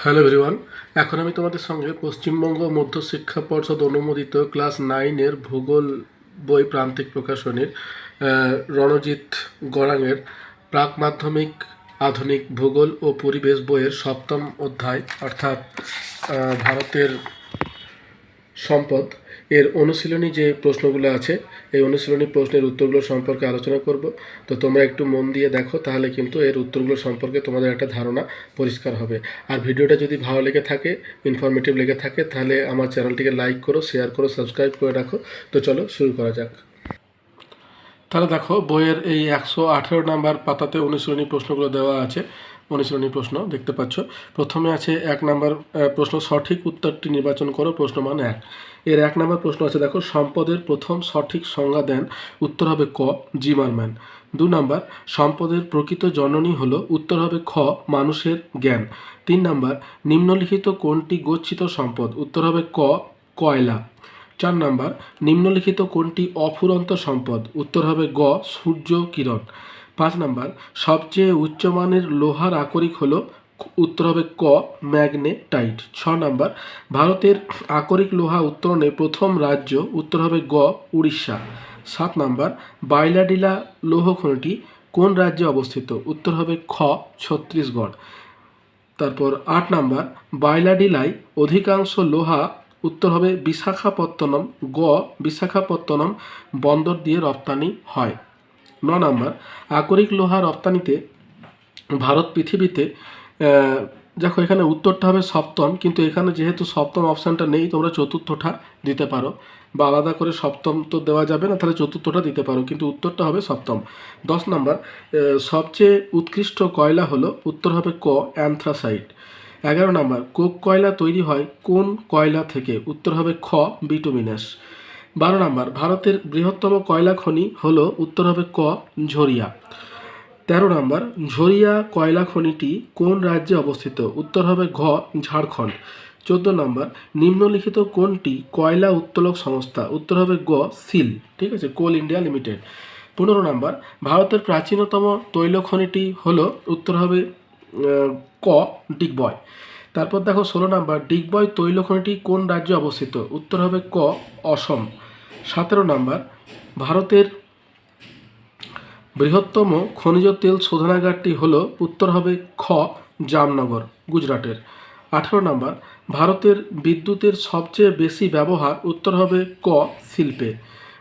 Hello everyone, এখন আমি তোমাদের সঙ্গে পশ্চিমবঙ্গ মধ্য শিক্ষা পর্ষদ অনুমোদিত ক্লাস নাইনের ভূগোল বই প্রান্তিক প্রকাশনীর রণজিৎ গড়াঙের প্রাক মাধ্যমিক আধুনিক ভূগোল ও পরিবেশ বইয়ের সপ্তম অধ্যায়, অর্থাৎ ভারতের সম্পদ। এর অনুশীলনী যে প্রশ্নগুলো আছে, এই অনুশীলনী প্রশ্নের উত্তরগুলো সম্পর্কে আলোচনা করব। তো তোমরা একটু মন দিয়ে দেখো, তাহলে কিন্তু এর উত্তরগুলো সম্পর্কে তোমাদের একটা ধারণা পরিষ্কার হবে। আর ভিডিওটা যদি ভালো লেগে থাকে ইনফরমেটিভ লেগে থাকে, তাহলে আমার চ্যানেলটিকে লাইক করো শেয়ার করো সাবস্ক্রাইব করে রাখো। তো চলো শুরু করা যাক। তাহলে দেখো, বইয়ের এই একশো আঠেরো নাম্বার পাতাতে অনুশীলনী প্রশ্নগুলো দেওয়া আছে। অনুশীলনী প্রশ্ন দেখতে পাচ্ছ। প্রথমে আছে এক নাম্বার প্রশ্ন, সঠিক উত্তরটি নির্বাচন করো, প্রশ্ন মান এক। এর এক নাম্বার প্রশ্ন আছে, দেখো, সম্পদের প্রথম সঠিক সংজ্ঞা দেন, উত্তর হবে ক, জিমারম্যান। দু নাম্বার, সম্পদের প্রকৃত জননী হলো, উত্তর হবে খ, মানুষের জ্ঞান। তিন নাম্বার, নিম্নলিখিত কোনটি গচ্ছিত সম্পদ? উত্তর হবে ক, কয়লা। চার নাম্বার, নিম্নলিখিত কোনটি অফুরন্ত সম্পদ? উত্তর হবে গ, সূর্য কিরণ। পাঁচ নাম্বার, সবচেয়ে উচ্চমানের লোহার আকরিক হলো উত্তর হবে ক, ম্যাগনেটাইট। ছ নাম্বার, ভারতের আকরিক লোহা উত্তোলনে প্রথম রাজ্য উত্তর হবে গ, উড়িষ্যা। সাত নাম্বার, বাইলাডিলা লৌহ খনিটি কোন রাজ্যে অবস্থিত? উত্তর হবে খ, ছত্তিশগড়। তারপর আট নাম্বার, বাইলাডিলায় অধিকাংশ লোহা উত্তর হবে বিশাখাপত্তনম, গ, বিশাখাপত্তনম বন্দর দিয়ে রপ্তানি হয়। ন নাম্বার, আকরিক লোহা রপ্তানিতে ভারত পৃথিবীতে দেখো এখানে উত্তরটা হবে সপ্তম, কিন্তু এখানে যেহেতু সপ্তম অপশানটা নেই, তোমরা চতুর্থটা দিতে পারো। বা আলাদা করে সপ্তম তো দেওয়া যাবে না, তাহলে চতুর্থটা দিতে পারো, কিন্তু উত্তরটা হবে সপ্তম। দশ নম্বর সবচেয়ে উৎকৃষ্ট কয়লা হলো, উত্তর হবে ক, অ্যান্থ্রাসাইট। এগারো নম্বর, কোক কয়লা তৈরি হয় কোন কয়লা থেকে? উত্তর হবে খ, বিটুমিনাস। বারো নম্বর, ভারতের বৃহত্তম কয়লা খনি হলো, উত্তর হবে ক, ঝরিয়া। তেরো নম্বর, ঝরিয়া কয়লা খনিটি কোন রাজ্যে অবস্থিত? উত্তর হবে ঘ, ঝাড়খণ্ড। চোদ্দ নম্বর, নিম্নলিখিত কোনটি কয়লা উত্তোলক সংস্থা? উত্তর হবে গ, সিল, ঠিক আছে, কোল ইন্ডিয়া লিমিটেড। পনেরো নম্বর, ভারতের প্রাচীনতম তৈল খনিটি হল, উত্তর হবে ক, ডিগবয়। তারপর দেখো ষোলো নম্বর, ডিগবয় তৈল খনিটি কোন রাজ্যে অবস্থিত? উত্তর হবে ক, অসম। সতেরো নম্বর, ভারতের বৃহত্তম খনিজ তেল শোধনাগারটি হল, উত্তর হবে খ, জামনগর, গুজরাটের। আঠেরো নাম্বার, ভারতের বিদ্যুতের সবচেয়ে বেশি ব্যবহার, উত্তর হবে ক, শিল্পে।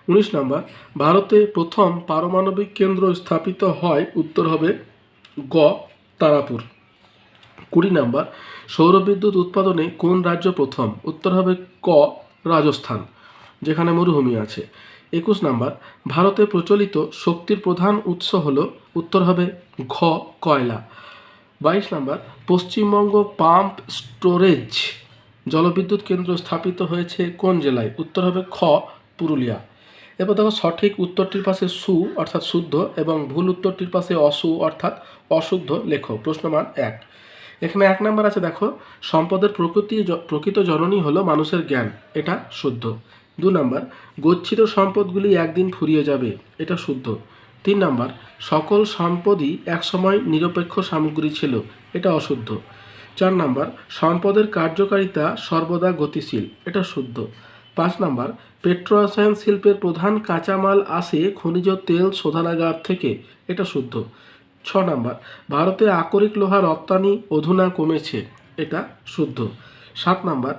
উনিশ নাম্বার, ভারতে প্রথম পারমাণবিক কেন্দ্র স্থাপিত হয়, উত্তর হবে গ, তারাপুর। কুড়ি নাম্বার সৌরবিদ্যুৎ উৎপাদনে কোন রাজ্য প্রথম? উত্তর হবে ক, রাজস্থান, যেখানে মরুভূমি আছে। একুশ নাম্বার, ভারতে প্রচলিত শক্তির প্রধান উৎস হল, উত্তর হবে ঘ, কয়লা। বাইশ নাম্বার, পশ্চিমবঙ্গ পাম্প স্টোরেজ, জলবিদ্যুৎ কেন্দ্র স্থাপিত হয়েছে কোন জেলায়? উত্তর হবে খ, পুরুলিয়া। এবার দেখো সঠিক উত্তরটির পাশে সু, অর্থাৎ শুদ্ধ, এবং ভুল উত্তরটির পাশে অসু, অর্থাৎ অশুদ্ধ লেখো। প্রশ্নমান এক। এখানে এক নাম্বার আছে, দেখো, সম্পদের প্রকৃতি প্রকৃত জননী হলো মানুষের জ্ঞান, এটা শুদ্ধ। দু নাম্বার, গচ্ছিত সম্পদগুলি একদিন ফুরিয়ে যাবে, এটা শুদ্ধ। তিন নাম্বার, সকল সম্পদই একসময় নিরপেক্ষ সামগ্রী ছিল, এটা অশুদ্ধ। চার নাম্বার, সম্পদের কার্যকারিতা সর্বদা গতিশীল, এটা শুদ্ধ। পাঁচ নাম্বার পেট্রোরসায়ন শিল্পের প্রধান কাঁচামাল আসে খনিজ তেল শোধনাগার থেকে, এটা শুদ্ধ। ছ নাম্বার, ভারতে আকরিক লোহা রপ্তানি অধুনা কমেছে, এটা শুদ্ধ। সাত নাম্বার,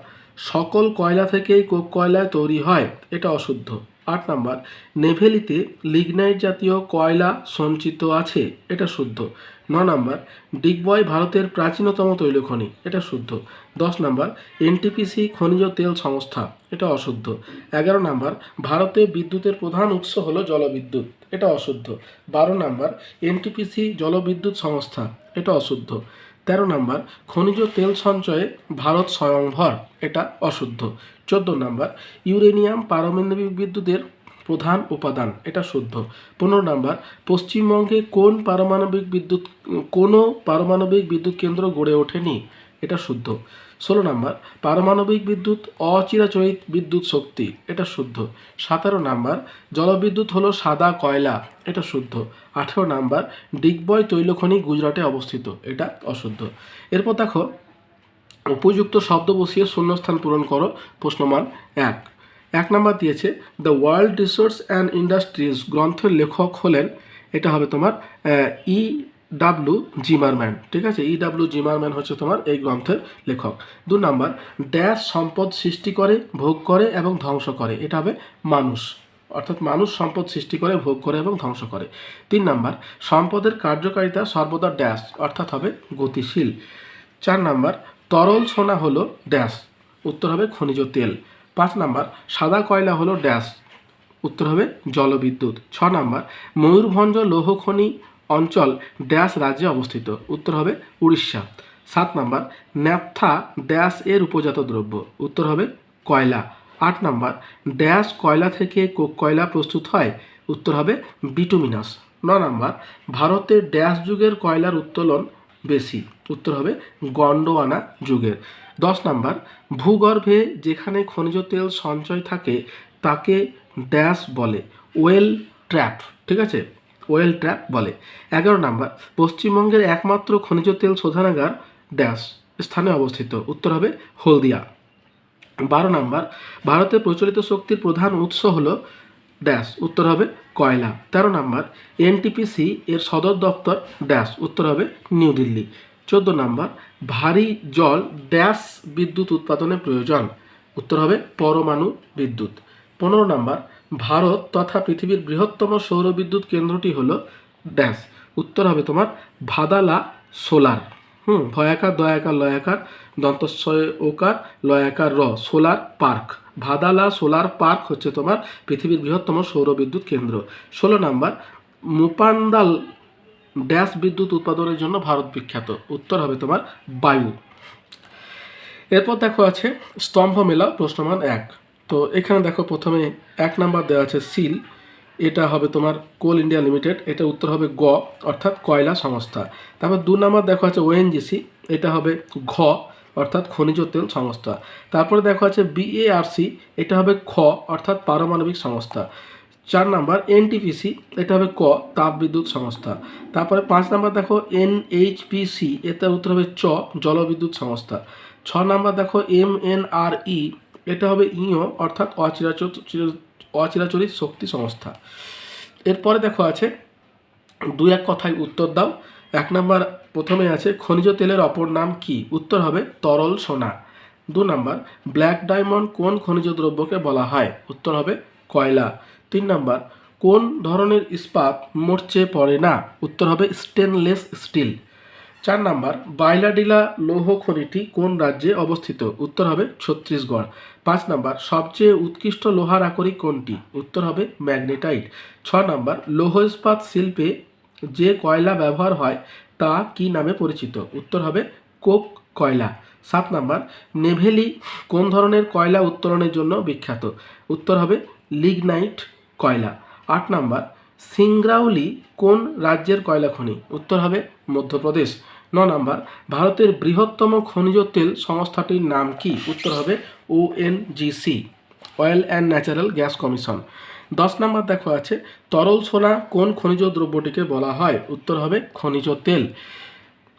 সকল কয়লা থেকেই কোক কয়লা তৈরি হয়, এটা অশুদ্ধ। আট নাম্বার, নেভেলিতে লিগনাইট জাতীয় কয়লা সঞ্চিত আছে, এটা শুদ্ধ। ন নাম্বার ডিগবয় ভারতের প্রাচীনতম তৈলখনি এটা শুদ্ধ। দশ নাম্বার, এনটিপিসি খনিজ তেল সংস্থা, এটা অশুদ্ধ। এগারো নাম্বার, ভারতে বিদ্যুতের প্রধান উৎস হলো জলবিদ্যুৎ, এটা অশুদ্ধ। বারো নাম্বার, এনটিপিসি জলবিদ্যুৎ সংস্থা, এটা অশুদ্ধ। তেরো নাম্বার, খনিজ তেল সঞ্চয়ে ভারত স্বয়ংভর, এটা অশুদ্ধ। চোদ্দ নাম্বার, ইউরেনিয়াম পারমাণবিক বিদ্যুতের প্রধান উপাদান, এটা শুদ্ধ। পনেরো নাম্বার, পশ্চিমবঙ্গে কোন পারমাণবিক বিদ্যুৎ, কোনো পারমাণবিক বিদ্যুৎ কেন্দ্র গড়ে ওঠেনি, এটা শুদ্ধ। ষোলো নাম্বার, পারমাণবিক বিদ্যুৎ অচিরাচরিত বিদ্যুৎ শক্তি, এটা শুদ্ধ। সতেরো নাম্বার, জলবিদ্যুৎ হলো সাদা কয়লা, এটা শুদ্ধ। আঠেরো নাম্বার, ডিগবয় তৈলখনি গুজরাটে অবস্থিত, এটা অশুদ্ধ। এরপর দেখো, উপযুক্ত শব্দ বসিয়ে শূন্যস্থান পূরণ করো, প্রশ্নমান এক। এক নাম্বার দিয়েছে the world resource and industries গ্রন্থের লেখক হলেন, এটা হবে তোমার ই ডাব্লু জিমারম্যান, ঠিক আছে? ই ডাব্লু জিমারম্যান হচ্ছে তোমার এই গ্রন্থের লেখক। দু নাম্বার ড্যাশ সম্পদ সৃষ্টি করে, ভোগ করে এবং ধ্বংস করে এটা হবে মানুষ। অর্থাৎ মানুষ সম্পদ সৃষ্টি করে, ভোগ করে এবং ধ্বংস করে। তিন নাম্বার, সম্পদের কার্যকারিতা সর্বদা ড্যাশ অর্থাৎ হবে গতিশীল। চার নাম্বার, তরল সোনা হলো ড্যাশ উত্তর হবে খনিজ তেল। পাঁচ নাম্বার, সাদা কয়লা হলো ড্যাশ। উত্তর হবে জলবিদ্যুৎ। ছ নাম্বার, ময়ূরভঞ্জ লৌহ খনি অঞ্চল ড্যাশ রাজ্যে অবস্থিত। উত্তর হবে উড়িষ্যা। সাত নাম্বার, ন্যাপথা ড্যাশ এর উপজাত দ্রব্য। উত্তর হবে কয়লা। আট নাম্বার, ড্যাশ কয়লা থেকে কোক কয়লা প্রস্তুত হয়? উত্তর হবে বিটুমিনাস। ন নাম্বার ভারতের ড্যাশ যুগের কয়লার উত্তোলন বেশি। উত্তর হবে গন্ডোয়ানা যুগের। দশ নাম্বার, ভূগর্ভে যেখানে খনিজ তেল সঞ্চয় থাকে, তাকে ড্যাশ বলে, ওয়েল ট্র্যাপ, ঠিক আছে? ওয়েল ট্র্যাপ বলে। এগারো নাম্বার, পশ্চিমবঙ্গের একমাত্র খনিজ তেল শোধনাগার ড্যাশ, স্থানে অবস্থিত। উত্তর হবে হলদিয়া। বারো নাম্বার, ভারতে প্রচলিত শক্তির প্রধান উৎস হল ড্যাশ, উত্তর হবে কয়লা। তেরো নাম্বার, এনটিপিসি এর সদর দপ্তর ড্যাশ, উত্তর হবে নিউ দিল্লি। চোদ্দ নাম্বার, ভারী জল ড্যাশ বিদ্যুৎ উৎপাদনে প্রয়োজন। উত্তর হবে পরমাণু বিদ্যুৎ। পনেরো নাম্বার, ভারত তথা পৃথিবীর বৃহত্তম সৌর বিদ্যুৎ কেন্দ্রটি হলো ড্যাশ। উত্তর হবে তোমার ভাদালা সোলার। হুম, ভয়াকার, দয়াকার, লয়াকার, দন্তস্বয় ওকার, লয়াকার, র, solar park. Bhadla solar park হচ্ছে তোমার পৃথিবীর বৃহত্তম সৌর বিদ্যুৎ কেন্দ্র। ষোলো নাম্বার মুপান্দাল ড্যাশ বিদ্যুৎ উৎপাদনের জন্য ভারত বিখ্যাত। উত্তর হবে তোমার বায়ু। এরপর দেখো আছে স্তম্ভ মেলা, প্রশ্নমান এক। তো এখানে দেখো প্রথমে এক নাম্বার দেওয়া আছে সিল। এটা হবে তোমার কোল ইন্ডিয়া লিমিটেড। এটা উত্তর হবে গ, অর্থাৎ কয়লা সংস্থা। তারপর দু নাম্বার দেখো আছে ওএনজিসি এটা হবে ঘ, অর্থাৎ খনিজ তেল সংস্থা। তারপরে দেখো আছে বিএআরসি এটা হবে খ, অর্থাৎ পারমাণবিক সংস্থা। চার নাম্বার এনটিপিসি এটা হবে ক তাপবিদ্যুৎ সংস্থা। তারপরে পাঁচ নাম্বার দেখো এনএইচপিসি এটা উত্তর হবে চ জলবিদ্যুৎ সংস্থা। ছ নাম্বার দেখো এম এন আর ই এটা হবে ইও অর্থাৎ অচিরাচর অচিরাচরিত শক্তি সংস্থা। এরপরে দেখো আছে, দুই এক কথায় উত্তর দাও। এক নাম্বার প্রথমে আছে, খনিজ তেলের অপর নাম কি? উত্তর হবে তরল সোনা। দু নাম্বার, ব্ল্যাক ডায়মন্ড কোন খনিজ দ্রব্যকে বলা হয়? উত্তর হবে কয়লা। তিন নাম্বার, কোন ধরনের ইস্পাত মরচে পড়ে না? উত্তর হবে স্টেনলেস স্টিল চার নাম্বার বাইলাডিলা লৌহ খনিটি কোন রাজ্যে অবস্থিত? উত্তর হবে ছত্তিশগড়। পাঁচ নাম্বার, সবচেয়ে উৎকৃষ্ট লোহার আকরিক কোনটি? উত্তর হবে ম্যাগনেটাইট। ছ নাম্বার, লৌহ ইস্পাত শিল্পে যে কয়লা ব্যবহার হয় তা কি নামে পরিচিত? উত্তর হবে কোক কয়লা। সাত নাম্বার, নেভেলি কোন ধরনের কয়লা উত্তোলনের জন্য বিখ্যাত? উত্তর হবে লিগনাইট কয়লা। আট নাম্বার, সিংরাউলি কোন রাজ্যের কয়লা খনি? উত্তর হবে মধ্যপ্রদেশ। ন নাম্বার, ভারতের বৃহত্তম খনিজ তেল সংস্থাটির নাম কি? উত্তর হবে ONGC oil and natural gas commission দশ নাম্বার দেখো আছে, তরল সোনা কোন খনিজ দ্রব্যটিকে বলা হয়? উত্তর হবে খনিজ তেল।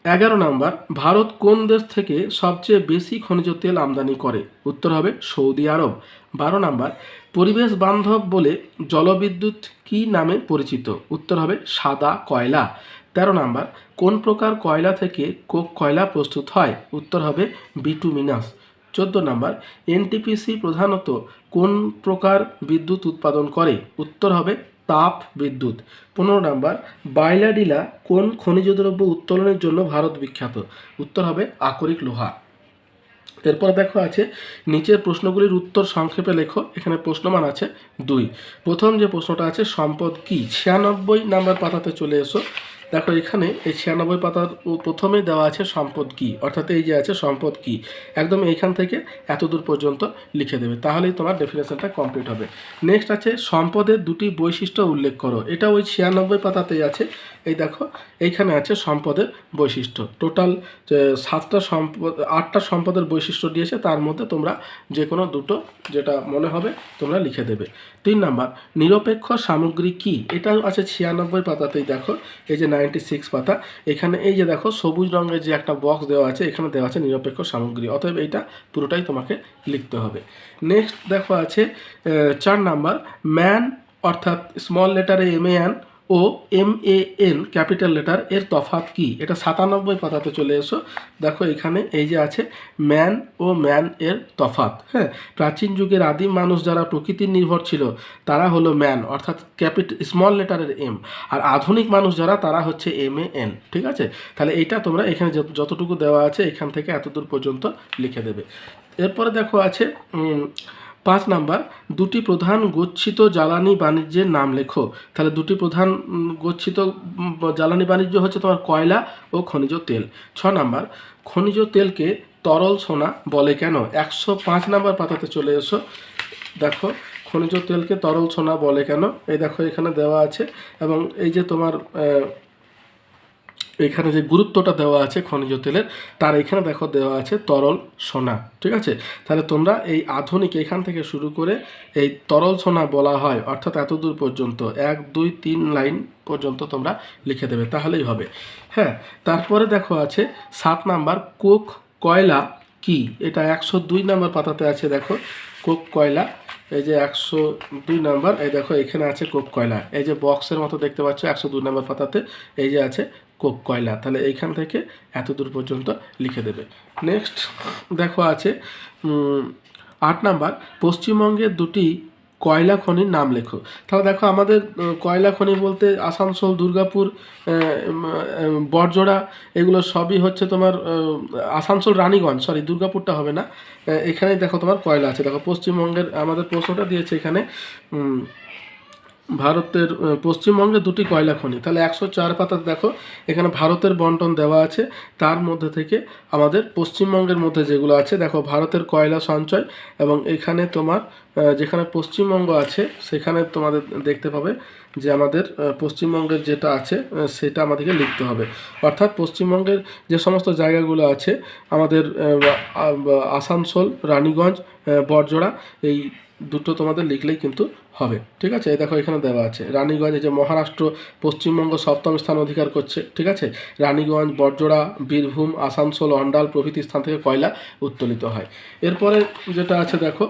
এগারো নাম্বার, ভারত কোন দেশ থেকে সবচেয়ে বেশি খনিজ তেল আমদানি করে? উত্তর হবে সৌদি আরব। বারো নাম্বার পরিবেশ বান্ধব বলে জলবিদ্যুৎ কী নামে পরিচিত? উত্তর হবে, সাদা কয়লা। তেরো নাম্বার, কোন প্রকার কয়লা থেকে কোক কয়লা প্রস্তুত হয়? উত্তর হবে, বিটুমিনাস। চোদ্দ নাম্বার, এনটিপিসি প্রধানত কোন প্রকার বিদ্যুৎ উৎপাদন করে? উত্তর হবে, তাপ বিদ্যুৎ। পনেরো নাম্বার বাইলাডিলা কোন খনিজ দ্রব্য উত্তোলনের জন্য ভারত বিখ্যাত? উত্তর হবে, আকরিক লোহা। এরপর দেখো আছে, নিচের প্রশ্নগুলির উত্তর সংক্ষেপে লেখো, এখানে প্রশ্নমান আছে দুই। প্রথম যে প্রশ্নটা আছে, সম্পদ কি? ছিয়ানব্বই নাম্বার পাতাতে চলে এসো। দেখো এখানে এই ছিয়ানব্বই পাতার প্রথমে দেওয়া আছে সম্পদ কি? অর্থাৎ এই যে আছে সম্পদ কি? একদম এইখান থেকে এত দূর পর্যন্ত লিখে দেবে, তাহলেই তোমার ডেফিনেশনটা কমপ্লিট হবে। নেক্সট আছে, সম্পদের দুটি বৈশিষ্ট্য উল্লেখ করো। এটা ওই ছিয়ানব্বই পাতাতেই আছে এই দেখো, এইখানে আছে সম্পদের বৈশিষ্ট্য। টোটাল সাতটা সম্পদ, আটটা সম্পদের বৈশিষ্ট্য দিয়েছে, তার মধ্যে তোমরা যে কোনো দুটো যেটা মনে হবে তোমরা লিখে দেবে। তিন নাম্বার, নিরপেক্ষ সামগ্রী কি? এটাও আছে ছিয়ানব্বই পাতাতেই দেখো, এই যে নাইনটি সিক্স পাতা। এখানে এই যে দেখো, সবুজ রঙের যে একটা বক্স দেওয়া আছে, এখানে দেওয়া আছে নিরপেক্ষ সামগ্রী, অতএব এইটা পুরোটাই তোমাকে লিখতে হবে। নেক্সট দেখো আছে চার নাম্বার ম্যান অর্থাৎ স্মল লেটারে M A N O M A N capital letter এর তফাত কি? এটা সাতানব্বই পাতাতে চলে এসো। দেখো এখানে এই যে আছে, ম্যান ও ম্যান এর তফাত হ্যাঁ প্রাচীন যুগের আদিম মানুষ যারা প্রকৃতির নির্ভর ছিল, তারা হলো ম্যান, অর্থাৎ ক্যাপিট, স্মল লেটারের এম। আর আধুনিক মানুষ যারা, তারা হচ্ছে এম এ এন, ঠিক আছে? তাহলে এইটা তোমরা এখানে যতটুকু দেওয়া আছে, এখান থেকে এতদূর পর্যন্ত লিখে দেবে। এরপরে দেখো আছে পাঁচ নাম্বার, দুটি প্রধান গচ্ছিত জ্বালানি বাণিজ্যের নাম লেখো। তাহলে দুটি প্রধান গচ্ছিত জ্বালানি বাণিজ্য হচ্ছে তোমার কয়লা ও খনিজ তেল। ছ নাম্বার, খনিজ তেলকে তরল সোনা বলে কেন? একশো পাঁচ নাম্বার পাতাতে চলে এসো। দেখো, খনিজ তেলকে তরল সোনা বলে কেন? এই দেখো, এখানে দেওয়া আছে। এবং এই যে তোমার এখানে যে গুরুত্বটা দেওয়া আছে খনিজ তেলের, তার এখানে দেখো দেওয়া আছে তরল সোনা, ঠিক আছে? তাহলে তোমরা এই আধুনিক এখান থেকে শুরু করে এই তরল সোনা বলা হয়, অর্থাৎ এত দূর পর্যন্ত, এক, দুই, তিন লাইন পর্যন্ত তোমরা লিখে দেবে, তাহলেই হবে। হ্যাঁ তারপরে দেখো আছে সাত নাম্বার, কোক কয়লা কি? এটা একশো দুই নাম্বার পাতাতে আছে, দেখো, কোক কয়লা, এই যে একশো দুই নাম্বার, এই দেখো এখানে আছে কোক কয়লা, এই যে বক্সের মতো দেখতে পাচ্ছ, একশো দুই নাম্বার পাতাতে, এই যে আছে কয়লা। তাহলে এইখান থেকে এত দূর পর্যন্ত লিখে দেবে। নেক্সট দেখো আছে আট নাম্বার পশ্চিমবঙ্গের দুটি কয়লা খনির নাম লেখো। তাহলে দেখো আমাদের কয়লা খনি বলতে আসানসোল, দুর্গাপুর বড়জোড়া এগুলো সবই হচ্ছে তোমার আসানসোল, রানীগঞ্জ সরি দুর্গাপুরটা হবে না। এখানেই দেখো তোমার কয়লা আছে। দেখো পশ্চিমবঙ্গের, আমাদের প্রশ্নটা দিয়েছে এখানে ভারতের পশ্চিমবঙ্গে দুটি কয়লা খনি। তাহলে একশো চার পাতাতে দেখো এখানে ভারতের বন্টন দেওয়া আছে। তার মধ্যে থেকে আমাদের পশ্চিমবঙ্গের মধ্যে যেগুলো আছে দেখো ভারতের কয়লা সঞ্চয় এবং এখানে তোমার যেখানে পশ্চিমবঙ্গ আছে সেখানে তোমাদের দেখতে পাবে যে আমাদের পশ্চিমবঙ্গের যেটা আছে সেটা আমাদেরকে লিখতে হবে। অর্থাৎ পশ্চিমবঙ্গের যে সমস্ত জায়গাগুলো আছে আমাদের আসানসোল রানীগঞ্জ আহ, বড়জোড়া এই দুটো তোমাদের লিখলেই কিন্তু হবে। ঠিক আছে? দেখো এখানে দেওয়া আছে, রানীগঞ্জ যে মহারাষ্ট্র পশ্চিমবঙ্গ সপ্তম স্থান অধিকার করছে, ঠিক আছে? রানীগঞ্জ বড়জোড়া বীরভূম, আসানসোল, অন্ডাল প্রভৃতি স্থান থেকে কয়লা উত্তোলিত হয়। এরপরে যেটা আছে দেখো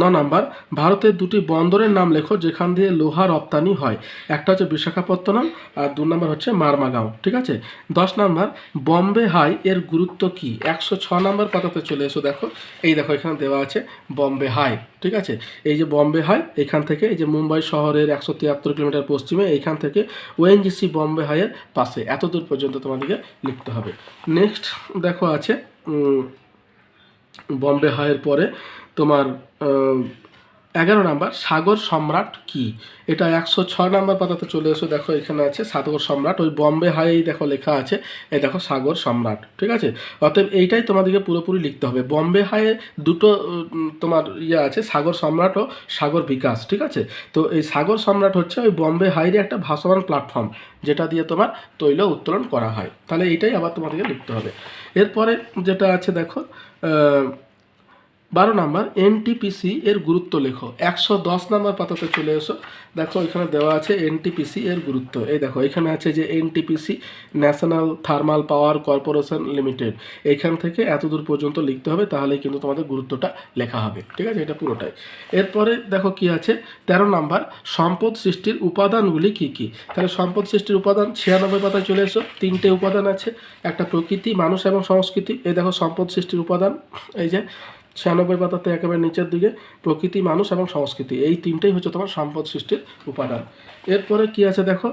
ন নাম্বার, ভারতের দুটি বন্দরের নাম লেখো যেখান দিয়ে লোহা রপ্তানি হয়। একটা হচ্ছে বিশাখাপত্তনম আর দু নম্বর হচ্ছে মারমাগাঁও, ঠিক আছে? দশ নাম্বার, বম্বে হাই এর গুরুত্ব কি? একশো ছ নাম্বার পাতাতে চলে এসো দেখো। এই দেখো এখানে দেওয়া আছে বম্বে হাই। ঠিক আছে? এই যে বম্বে হয় এখান থেকে এই যে মুম্বাই শহরের একশো তিয়াত্তর কিলোমিটার পশ্চিমে এইখান থেকে ওএনজিসি বম্বে হাইয়ের পাশে। এত দূর পর্যন্ত তোমাদেরকে লিখতে হবে। নেক্সট দেখো আছে বম্বে হাইয়ের পরে তোমার এগারো নাম্বার, সাগর সম্রাট কি? এটা একশো ছ নাম্বার পাতাতে চলে এসো, দেখো এখানে আছে সাগর সম্রাট, ওই বম্বে হাইয়েই দেখো লেখা আছে, এই দেখো সাগর সম্রাট, ঠিক আছে? অতএব এইটাই তোমাদেরকে পুরোপুরি লিখতে হবে। বম্বে হাইয়ে দুটো তোমার ইয়ে আছে, সাগর সম্রাট ও সাগর বিকাশ, ঠিক আছে? তো এই সাগর সম্রাট হচ্ছে ওই বম্বে হাইয়ের একটা ভাসমান প্ল্যাটফর্ম, যেটা দিয়ে তোমার তৈল উত্তোলন করা হয়। তাহলে এইটাই আবার তোমাদেরকে লিখতে হবে। এরপরে যেটা আছে দেখো বারো নাম্বার এনটিপিসি এর গুরুত্ব লেখো। একশো দশ নাম্বার পাতাতে চলে এসো। দেখো, এখানে দেওয়া আছে এনটিপিসি এর গুরুত্ব। এই দেখো, এখানে আছে যে NTPC national thermal power corporation limited এইখান থেকে এত দূর পর্যন্ত লিখতে হবে, তাহলেই কিন্তু তোমাদের গুরুত্বটা লেখা হবে। ঠিক আছে, এটা পুরোটাই। এরপরে দেখো কি আছে, তেরো নাম্বার, সম্পদ সৃষ্টির উপাদানগুলি কি কি? তাহলে সম্পদ সৃষ্টির উপাদান, ছিয়ানব্বই পাতায় চলে এসো। তিনটে উপাদান আছে, একটা প্রকৃতি, মানুষ এবং সংস্কৃতি। এই দেখো, সম্পদ সৃষ্টির উপাদান, এই যে ছিয়ানব্বই পাতাতে একেবারে নিচের দিকে, প্রকৃতি, মানুষ এবং সংস্কৃতি। এই তিনটেই হচ্ছে তোমার সম্পদ সৃষ্টির উপাদান। এরপরে কি আছে দেখো?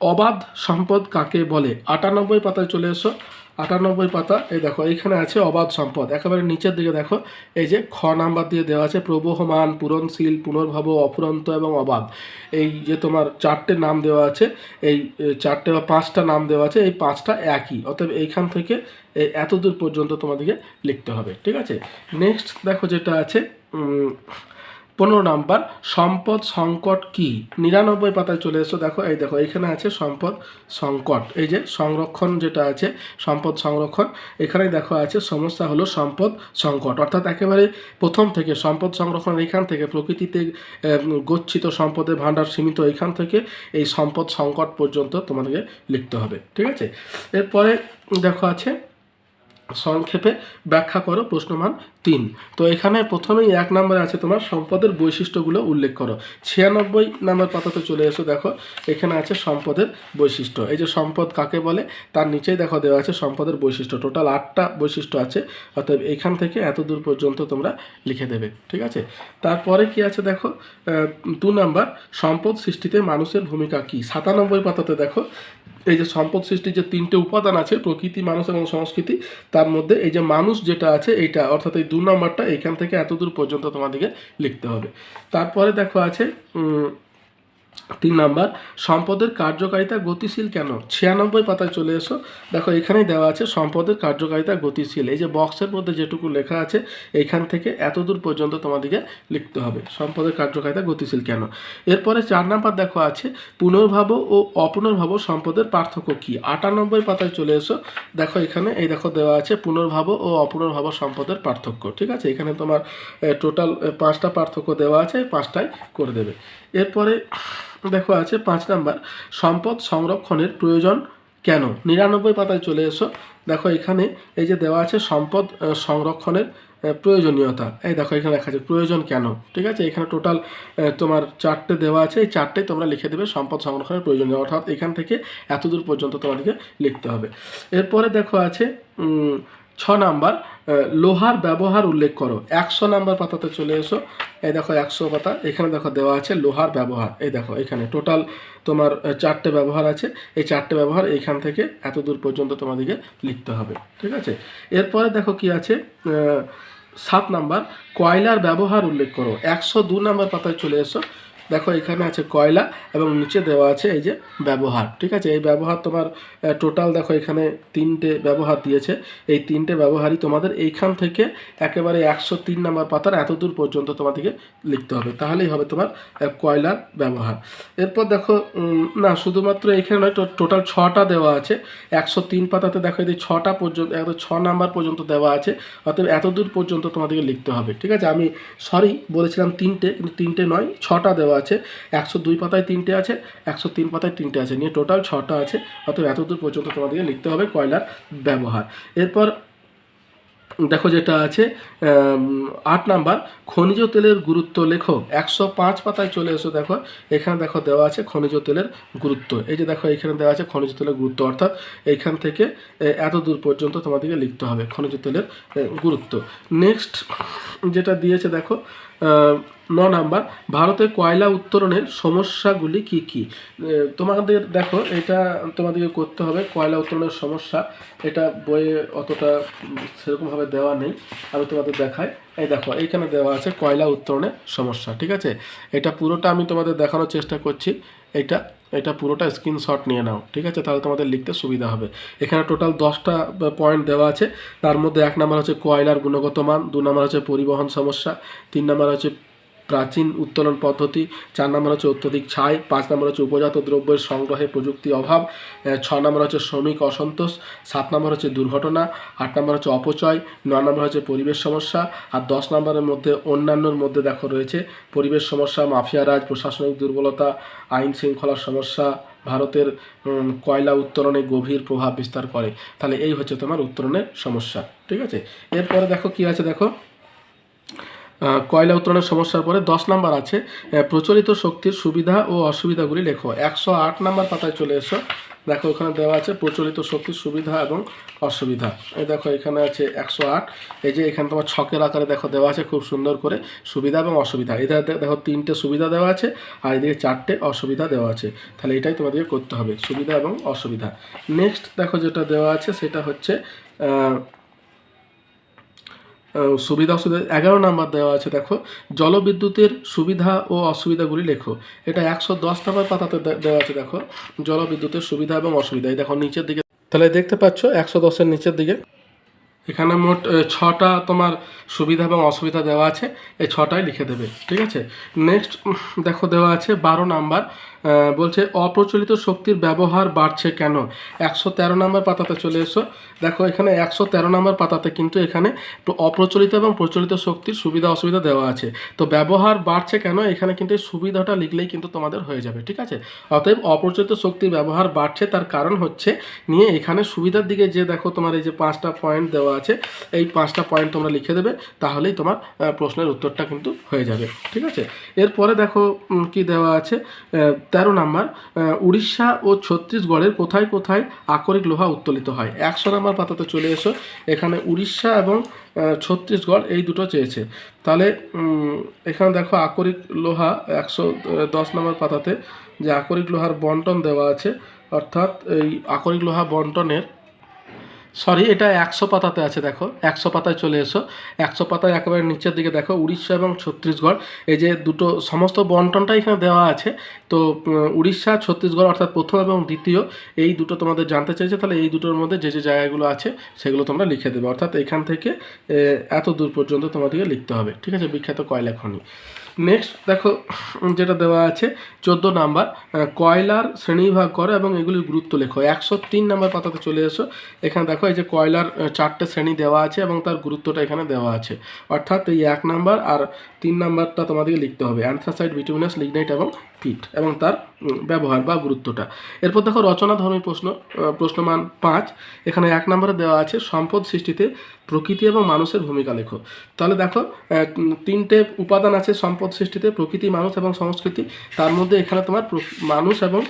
অবাধ সম্পদ কাকে বলে? আটানব্বই পাতায় চলে এসো। আটানব্বই পাতা, এই দেখো, এইখানে আছে অবাধ সম্পদ। একেবারে নিচের দিকে দেখো, এই যে খ নাম্বার দিয়ে দেওয়া আছে, প্রবহমান, পূরণশীল, পুনর্ভব, অফুরন্ত এবং অবাধ। এই যে তোমার চারটে নাম দেওয়া আছে, এই, চারটে বা পাঁচটা নাম দেওয়া আছে, এই পাঁচটা একই। অতএব এইখান থেকে এত দূর পর্যন্ত তোমাদেরকে লিখতে হবে, ঠিক আছে? নেক্সট দেখো যেটা আছে পনেরো নাম্বার, সম্পদ সংকট কি? নিরানব্বই পাতায় চলে এসো, দেখো, এই দেখো, এখানে আছে সম্পদ সংকট, এই যে সংরক্ষণ যেটা আছে, সম্পদ সংরক্ষণ এখানে দেখো আছে সমস্যা হলো সম্পদ সংকট, অর্থাৎ একেবারে প্রথম থেকে সম্পদ সংরক্ষণ এখান থেকে, প্রকৃতিতে গচ্ছিত সম্পদের ভাণ্ডার সীমিত এখান থেকে এই সম্পদ সংকট পর্যন্ত তোমাদেরকে লিখতে হবে, ঠিক আছে? এরপরে দেখো আছে সংক্ষেপে ব্যাখ্যা করো প্রশ্নমান তিন। তো এখানে প্রথমেই এক নম্বরে আছে তোমার সম্পদের বৈশিষ্ট্যগুলো উল্লেখ করো। ছিয়ানব্বই নাম্বার পাতাতে চলে এসো, দেখো। এখানে আছে সম্পদের বৈশিষ্ট্য। এই যে সম্পদ কাকে বলে? তার নিচেই দেখো দেওয়া আছে সম্পদের বৈশিষ্ট্য। টোটাল আটটা বৈশিষ্ট্য আছে অর্থাৎ এখান থেকে এত দূর পর্যন্ত তোমরা লিখে দেবে, ঠিক আছে? তারপরে কি আছে দেখো? দু নাম্বার, সম্পদ সৃষ্টিতে মানুষের ভূমিকা কি? সাতানব্বই পাতাতে দেখো, এই যে সম্পদ সৃষ্টির যে তিনটে উপাদান আছে, প্রকৃতি, মানুষ এবং সংস্কৃতি, তার মধ্যে এই যে মানুষ যেটা আছে, এইটা, অর্থাৎ এই দু নম্বরটা এখান থেকে এতদূর পর্যন্ত তোমাদেরকে লিখতে হবে। তারপরে দেখো আছে তিন নাম্বার, সম্পদের কার্যকারিতা গতিশীল কেন? ছিয়ানব্বই পাতায় চলে এসো। দেখো, এখানেই দেওয়া আছে সম্পদের কার্যকারিতা গতিশীল। এই যে বক্সের মধ্যে যেটুকু লেখা আছে, এইখান থেকে এত দূর পর্যন্ত তোমাদেরকে লিখতে হবে, সম্পদের কার্যকারিতা গতিশীল কেন? এরপরে চার নাম্বার দেখো আছে, পুনর্ভাব ও অপুনর্ভাব সম্পদের পার্থক্য কি? আটানব্বই পাতায় চলে এসো। দেখো, এখানে এই দেখো দেওয়া আছে পুনর্ভাব ও অপুনর্ভাব সম্পদের পার্থক্য, ঠিক আছে? এখানে তোমার টোটাল পাঁচটা পার্থক্য দেওয়া আছে, পাঁচটাই করে দেবে। এরপরে দেখো আছে পাঁচ নাম্বার, সম্পদ সংরক্ষণের প্রয়োজন কেন? নিরানব্বই পাতায় চলে এসো। দেখো এখানে এই যে দেওয়া আছে সম্পদ সংরক্ষণের প্রয়োজনীয়তা। এই দেখো এখানে লেখা আছে প্রয়োজন কেন? ঠিক আছে? এখানে টোটাল তোমার চারটে দেওয়া আছে। এই চারটে তোমরা লিখে দেবে সম্পদ সংরক্ষণের প্রয়োজনীয় অর্থাৎ এখান থেকে এত দূর পর্যন্ত তোমাদেরকে লিখতে হবে। এরপরে দেখো আছে ছ নাম্বার লোহার ব্যবহার উল্লেখ করো। একশো নাম্বার পাতাতে চলে এসো। এই দেখো একশো পাতা, এখানে দেখো দেওয়া আছে লোহার ব্যবহার। এই দেখো এখানে টোটাল তোমার চারটে ব্যবহার আছে। এই চারটে ব্যবহার এইখান থেকে এত দূর পর্যন্ত তোমাদেরকে লিখতে হবে, ঠিক আছে? এরপরে দেখো কি আছে সাত নাম্বার, কয়লার ব্যবহার উল্লেখ করো। একশো দু নাম্বার পাতায় চলে এসো। দেখো, এখানে আছে কয়লা এবং নিচে দেওয়া আছে এই যে ব্যবহার, ঠিক আছে? এই ব্যবহার তোমার টোটাল দেখো, এখানে তিনটে ব্যবহার দিয়েছে। এই তিনটে ব্যবহারই তোমাদের এইখান থেকে একেবারে একশো তিন নাম্বার পাতার এত দূর পর্যন্ত তোমাদেরকে লিখতে হবে। তাহলেই হবে তোমার কয়লার ব্যবহার। এরপর দেখো না, শুধুমাত্র এখানে নয় টোটাল ছটা দেওয়া আছে। একশো তিন পাতাতে দেখো, এই ছটা পর্যন্ত একদম ছ নাম্বার পর্যন্ত দেওয়া আছে। অতএব এত দূর পর্যন্ত তোমাদেরকে লিখতে হবে, ঠিক আছে? আমি সরি বলেছিলাম তিনটে, কিন্তু তিনটে নয়, ছটা দেওয়া আছে। একশো দুই পাতায় তিনটে আছে, একশো তিন পাতায় তিনটে আছে। নিয়ে টোটাল ছটা আছে। অতএব এত দূর পর্যন্ত তোমাদেরকে লিখতে হবে কয়লার ব্যবহার। এরপর দেখো যেটা আছে আট নাম্বার, খনিজ তেলের গুরুত্ব লেখো। একশো পাঁচ পাতায় চলে এসো দেখো। এখানে দেখো দেওয়া আছে খনিজ তেলের গুরুত্ব। এই যে দেখো এখানে দেওয়া আছে খনিজ তেলের গুরুত্ব। অর্থাৎ এইখান থেকে এত দূর পর্যন্ত তোমাদেরকে লিখতে হবে খনিজ তেলের গুরুত্ব। নেক্সট যেটা দিয়েছে দেখো ন নাম্বার ভারতে কয়লা উত্তোলনের সমস্যাগুলি কি কি? তোমাদের দেখো, এটা তোমাদেরকে করতে হবে, কয়লা উত্তোলনের সমস্যা, এটা বইয়ে অতটা সেরকমভাবে দেওয়া নেই, আমি তোমাদের দেখাই। এই দেখো, এইখানে দেওয়া আছে কয়লা উত্তোলনের সমস্যা, ঠিক আছে? এটা পুরোটা আমি তোমাদের দেখানোর চেষ্টা করছি, এটা এটা পুরোটা স্ক্রিনশট নিয়ে নাও, ঠিক আছে? তাহলে তোমাদের লিখতে সুবিধা হবে। এখানে টোটাল দশটা পয়েন্ট দেওয়া আছে, তার মধ্যে এক নাম্বার হচ্ছে কয়লার গুণগত মান, দু নম্বর হচ্ছে পরিবহন সমস্যা, তিন নাম্বার হচ্ছে প্রাচীন উত্তোলন পদ্ধতি, চার নম্বর হচ্ছে অত্যধিক ছাই, পাঁচ নম্বর হচ্ছে উপজাত দ্রব্যের সংগ্রহে প্রযুক্তি অভাব ছ নম্বর হচ্ছে শ্রমিক অসন্তোষ, সাত নম্বর হচ্ছে দুর্ঘটনা, আট নম্বর হচ্ছে অপচয়, নয় নম্বর হচ্ছে পরিবেশ সমস্যা, আর দশ নম্বরের মধ্যে অন্যান্যর মধ্যে দেখো রয়েছে পরিবেশ সমস্যা, মাফিয়া রাজ, প্রশাসনিক দুর্বলতা, আইন শৃঙ্খলার সমস্যা, ভারতের কয়লা উত্তোলনে গভীর প্রভাব বিস্তার করে। তাহলে এই হচ্ছে তোমার উত্তোলনের সমস্যা, ঠিক আছে? এরপরে দেখো কি আছে দেখো? কয়লা উত্তোলনের সমস্যার পরে দশ নাম্বার আছে প্রচলিত শক্তির সুবিধা ও অসুবিধাগুলি লেখো। একশো আট নাম্বার পাতায় চলে এসো। দেখো, ওখানে দেওয়া আছে প্রচলিত শক্তির সুবিধা এবং অসুবিধা। এই দেখো, এখানে আছে একশো আট। এই যে এখানে তোমার ছকের আকারে দেখো, দেওয়া আছে খুব সুন্দর করে সুবিধা এবং অসুবিধা। এটা দেখো, তিনটে সুবিধা দেওয়া আছে আর এদিকে চারটে অসুবিধা দেওয়া আছে। তাহলে এটাই তোমাদেরকে করতে হবে, সুবিধা এবং অসুবিধা। নেক্সট দেখো যেটা দেওয়া আছে, সেটা হচ্ছে সুবিধা অসুবিধা, এগারো নাম্বার দেওয়া আছে, দেখো। জলবিদ্যুতের সুবিধা ও অসুবিধাগুলি লেখো। এটা একশো দশ নাম্বার পাতাতে দেওয়া আছে, দেখো। জলবিদ্যুতের সুবিধা এবং অসুবিধা। এই দেখো, নিচের দিকে। তাহলে দেখতে পাচ্ছ একশো দশের নিচের দিকে। এখানে মোট ছটা তোমার সুবিধা এবং অসুবিধা দেওয়া আছে। এই ছটাই লিখে দেবে, ঠিক আছে? নেক্সট দেখো, দেওয়া আছে বারো নাম্বার। বলছে, অপ্রচলিত শক্তির ব্যবহার বাড়ছে কেন? একশো তেরো নাম্বার পাতাতে চলে এসো। দেখো, এখানে একশো তেরো নাম্বার পাতাতে কিন্তু এখানে অপ্রচলিত এবং প্রচলিত শক্তির সুবিধা অসুবিধা দেওয়া আছে। তো ব্যবহার বাড়ছে কেন? এখানে কিন্তু এই সুবিধাটা লিখলেই কিন্তু তোমাদের হয়ে যাবে, ঠিক আছে? অতএব অপ্রচলিত শক্তির ব্যবহার বাড়ছে, তার কারণ হচ্ছে নিয়ে এখানে সুবিধার দিকে যে দেখো তোমার এই যে পাঁচটা পয়েন্ট দেওয়া আছে, এই পাঁচটা পয়েন্ট তোমরা লিখে দেবে, তাহলেই তোমার প্রশ্নের উত্তরটা কিন্তু হয়ে যাবে, ঠিক আছে? এরপরে দেখো কি দেওয়া আছে? তেরো নম্বর উড়িষ্যা ও ছত্তিশগড়ের কোথায় কোথায় আকরিক লোহা উত্তোলিত হয়? একশো নাম্বার পাতাতে চলে এসো। এখানে উড়িষ্যা এবং ছত্তিশগড় এই দুটো চেয়েছে। তাহলে এখানে দেখো আকরিক লোহা একশো দশ নম্বর পাতাতে যে আকরিক লোহার বন্টন দেওয়া আছে, অর্থাৎ এই আকরিক লোহা বন্টনের সরি এটা একশো পাতাতে আছে, দেখো। একশো পাতায় চলে এসো। একশো পাতায় একেবারে নিচের দিকে দেখো, উড়িষ্যা এবং ছত্তিশগড়। এই যে দুটো, সমস্ত বন্টনটা এখানে দেওয়া আছে। তো উড়িষ্যা, ছত্তিশগড় অর্থাৎ প্রথম এবং দ্বিতীয়, এই দুটো তোমাদের জানতে চাইছে, তাহলে এই দুটোর মধ্যে যে যে জায়গাগুলো আছে, সেগুলো তোমরা লিখে দেবে। অর্থাৎ এখান থেকে এত দূর পর্যন্ত তোমাদেরকে লিখতে হবে। ঠিক আছে? বিখ্যাত কয়লা খনি। নেক্সট দেখো, যেটা দেওয়া আছে, চোদ্দ নাম্বার কয়লার শ্রেণীবিভাগ করো এবং এগুলির গুরুত্ব লেখো। একশো তিন নাম্বার পাতাতে চলে এসো। এখানে দেখো, এই যে কয়লার চারটে শ্রেণি দেওয়া আছে এবং তার গুরুত্বটা এখানে দেওয়া আছে। অর্থাৎ এই এক নাম্বার আর তিন নাম্বারটা তোমাদেরকে লিখতে হবে। অ্যান্থ্রাসাইড ভিটামিনাস লিগনাইট এবং পিট এবং তার ব্যবহার বা গুরুত্বটা। এরপর দেখো রচনা ধর্মী প্রশ্ন প্রশ্নমান পাঁচ। এখানে এক নম্বরে দেওয়া আছে, সম্পদ সৃষ্টিতে প্রকৃতি এবং মানুষের ভূমিকা লেখো। তাহলে দেখো তিনটে উপাদান আছে, সম্পদ সৃষ্টিতে প্রকৃতি, মানুষ এবং সংস্কৃতি। তার মধ্যে এখানে তোমার মানুষ এবং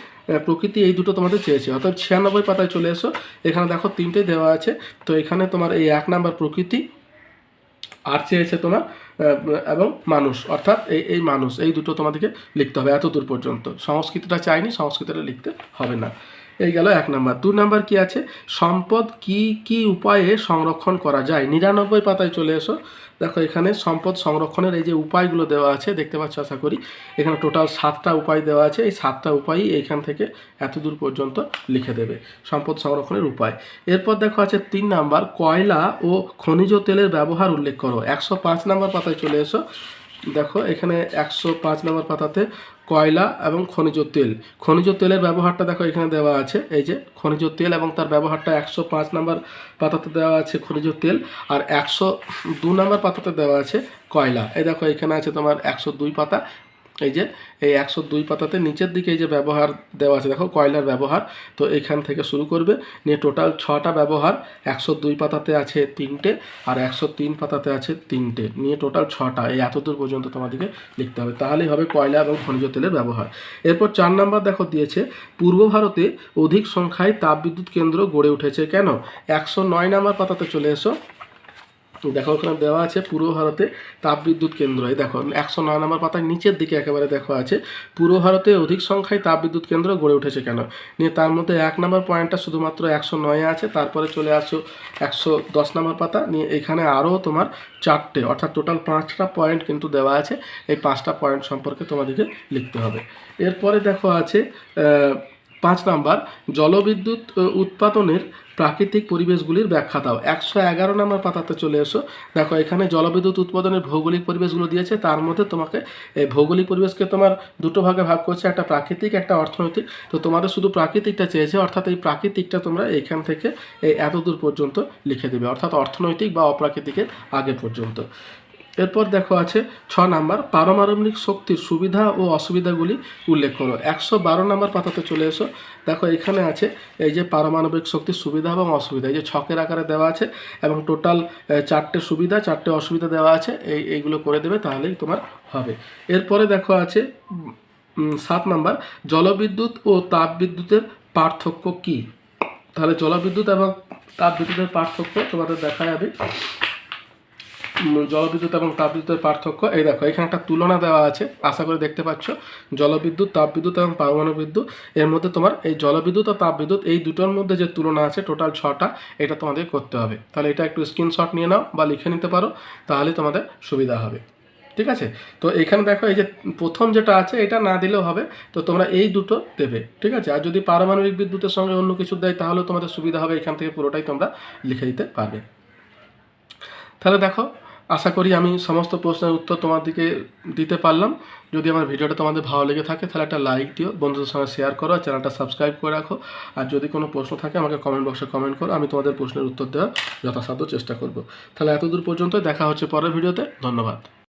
প্রকৃতি এই দুটো তোমাদের চেয়েছে। অর্থাৎ ছিয়ানব্বই পাতায় চলে এসো। এখানে দেখো তিনটে দেওয়া আছে। তো এখানে তোমার এই এক নাম্বার প্রকৃতি আর চেয়েছে তোমার এবং মানুষ, অর্থাৎ এই এই মানুষ, এই দুটো তোমাদেরকে লিখতে হবে এত দূর পর্যন্ত। সংস্কৃতটা চাইনি, সংস্কৃতটা লিখতে হবে না। এই গেল এক নাম্বার। দু নাম্বার কি আছে? সম্পদ কি কি উপায়ে সংরক্ষণ করা যায়? নিরানব্বই পাতায় চলে এসো। দেখো, এখানে সম্পদ সংরক্ষণের এই যে উপায়গুলো দেওয়া আছে, দেখতে পাচ্ছ, আশা করি, এখানে টোটাল সাতটা উপায় দেওয়া আছে। এই সাতটা উপায়ই এইখান থেকে এত দূর পর্যন্ত লিখে দেবে, সম্পদ সংরক্ষণের উপায়। এরপর দেখো আছে তিন নাম্বার, কয়লা ও খনিজ তেলের ব্যবহার উল্লেখ করো। একশো পাঁচ নাম্বার পাতায় চলে এসো। দেখো, এখানে একশো পাঁচ নম্বর পাতাতে কয়লা এবং খনিজ তেল। খনিজ তেলের ব্যবহারটা দেখো, এখানে দেওয়া আছে। এই যে খনিজ তেল এবং তার ব্যবহারটা একশো পাঁচ নাম্বার পাতাতে দেওয়া আছে খনিজ তেল আর একশো দু নাম্বার পাতাতে দেওয়া আছে কয়লা। এই দেখো, এখানে আছে তোমার একশো দুই পাতা। এই যে, এই একশো দুই পাতাতে নিচের দিকে এই যে ব্যবহার দেওয়া আছে, দেখো কয়লার ব্যবহার। তো এখান থেকে শুরু করবে, নিয়ে টোটাল ছটা ব্যবহার, একশো দুই পাতাতে আছে তিনটে আর একশো তিন পাতাতে আছে তিনটে। নিয়ে টোটাল ছটা, এই এতদূর পর্যন্ত তোমাদেরকে লিখতে হবে। তাহলেই হবে কয়লা এবং খনিজ তেলের ব্যবহার। এরপর চার নাম্বার দেখো দিয়েছে, পূর্ব ভারতে অধিক সংখ্যায় তাপবিদ্যুৎ কেন্দ্র গড়ে উঠেছে কেন? একশো নয় নাম্বার পাতাতে চলে এসো। দেখো ওখানে দেওয়া আছে পূর্ব ভারতে তাপবিদ্যুৎ কেন্দ্র। এই দেখো একশো নয় নম্বর পাতার নিচের দিকে একেবারে দেখো আছে। পূর্ব ভারতে অধিক সংখ্যায় তাপবিদ্যুৎ কেন্দ্র গড়ে উঠেছে কেন? নিয়ে তার মধ্যে এক নম্বর পয়েন্টটা শুধুমাত্র একশো নয়ে আছে, তারপরে চলে আসো একশো দশ নম্বর পাতা। নিয়ে এখানে আরও তোমার চারটে, অর্থাৎ টোটাল পাঁচটা পয়েন্ট কিন্তু দেওয়া আছে। এই পাঁচটা পয়েন্ট সম্পর্কে তোমাদেরকে লিখতে হবে। এরপরে দেখো আছে পাঁচ নাম্বার, জলবিদ্যুৎ উৎপাদনের প্রাকৃতিক পরিবেশগুলির ব্যাখ্যা দাও। একশো এগারো নম্বর পাতাতে চলে এসো। দেখো, এখানে জলবিদ্যুৎ উৎপাদনের ভৌগোলিক পরিবেশগুলো দিয়েছে। তার মধ্যে তোমাকে এই ভৌগোলিক পরিবেশকে তোমার দুটো ভাগে ভাগ করছে, একটা প্রাকৃতিক, একটা অর্থনৈতিক। তো তোমাদের শুধু প্রাকৃতিকটা চেয়েছে, অর্থাৎ এই প্রাকৃতিকটা তোমরা এখান থেকে এই এত দূর পর্যন্ত লিখে দেবে, অর্থাৎ অর্থনৈতিক বা অপ্রাকৃতিকের আগে পর্যন্ত। এরপর দেখো আছে ছ নাম্বার, পারমাণবিক শক্তির সুবিধা ও অসুবিধাগুলি উল্লেখ করো। একশো বারো নাম্বার পাতাতে চলে এসো। দেখো এখানে আছে এই যে পারমাণবিক শক্তির সুবিধা এবং অসুবিধা। এই যে ছকের আকারে দেওয়া আছে এবং টোটাল চারটে সুবিধা, চারটে অসুবিধা দেওয়া আছে। এই, এইগুলো করে দেবে তাহলেই তোমার হবে। এরপরে দেখো আছে সাত নাম্বার, জলবিদ্যুৎ ও তাপবিদ্যুতের পার্থক্য কী? তাহলে জলবিদ্যুৎ এবং তাপবিদ্যুতের পার্থক্য তোমাদের দেখা যাবে। জলবিদ্যুৎ এবং তাপবিদ্যুতের পার্থক্য। এই দেখো, এখানে একটা তুলনা দেওয়া আছে, আশা করে দেখতে পাচ্ছ। জলবিদ্যুৎ, তাপবিদ্যুৎ এবং পারমাণু বিদ্যুৎ এর মধ্যে তোমার এই জলবিদ্যুৎ ও তাপবিদ্যুৎ, এই দুটোর মধ্যে যে তুলনা আছে টোটাল ছটা, এটা তোমাদের করতে হবে। তাহলে এটা একটু স্ক্রিনশট নিয়ে নাও বা লিখে নিতে পারো, তাহলে তোমাদের সুবিধা হবে। ঠিক আছে? তো এখানে দেখো, এই যে প্রথম যেটা আছে, এটা না দিলেও হবে, তো তোমরা এই দুটো দেবে। ঠিক আছে? আর যদি পারমাণবিক বিদ্যুতের সঙ্গে অন্য কিছু দেয় তাহলে তোমাদের সুবিধা হবে, এখান থেকে পুরোটাই তোমরা লিখে দিতে পারবে। তাহলে দেখো আশা করি আমি সমস্ত প্রশ্নের উত্তর তোমাদেরকে দিতে পারলাম। যদি আমার ভিডিওটা তোমাদের ভালো লেগে থাকে, তাহলে একটা লাইক দিও, বন্ধুদের সঙ্গে শেয়ার করো, আর চ্যানেলটা সাবস্ক্রাইব করে রাখো। আর যদি কোনো প্রশ্ন থাকে, আমাকে কমেন্ট বক্সে কমেন্ট করো, আমি তোমাদের প্রশ্নের উত্তর দেওয়ার যথাসাধ্য চেষ্টা করব। তাহলে এতদূর পর্যন্ত দেখা হচ্ছে পরের ভিডিওতে। ধন্যবাদ।